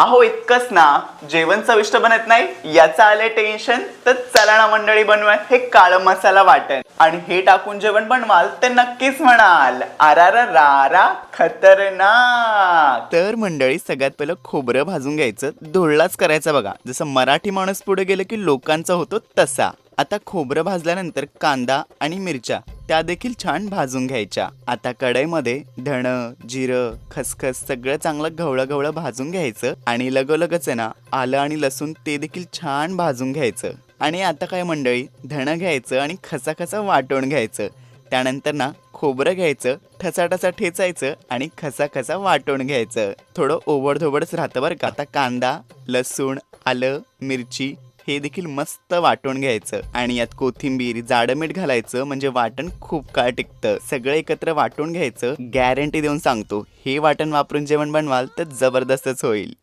अहो इतकंच ना. जेवण चविष्ट बनत नाही याचं आलंय टेन्शन तर चला ना मंडळी बनवाय. हे काळ मसाला वाटण. आणि हे टाकून जेवण बनवाल तर नक्कीच म्हणाल. अरारा खतरनाक. तर मंडळी सगळ्यात पहिलं खोबरं भाजून घ्यायचं. धुळलाच करायचा बघा. जसं मराठी माणूस पुढे गेलं की लोकांचा होतो तसा. आता खोबरं भाजल्यानंतर कांदा आणि मिरच्या. त्या देखील छान भाजून घ्यायच्या. आता कढईमध्ये धणं जिरं खसखस सगळं चांगलं घवळं घवळं भाजून घ्यायचं आणि लगोलगच आहे ना आलं आणि लसूण ते देखील छान भाजून घ्यायचं. आणि आता काय मंडळी धणं घ्यायचं आणि खसाखसा वाटून घ्यायचं. त्यानंतर ना खोबरं घ्यायचं ठसा ठसा ठेचायचं आणि खसाखसा वाटून घ्यायचं. थोडं ओबडधोबडच राहतं बरं का. आता कांदा लसूण आलं मिरची हे देखील मस्त वाटून घ्यायचं. आणि यात कोथिंबीर जाडं मीठ घालायचं म्हणजे वाटण खूप काळ टिकतं. सगळं एकत्र वाटून घ्यायचं. गॅरंटी देऊन सांगतो हे वाटण वापरून जेवण बनवाल तर जबरदस्तच होईल.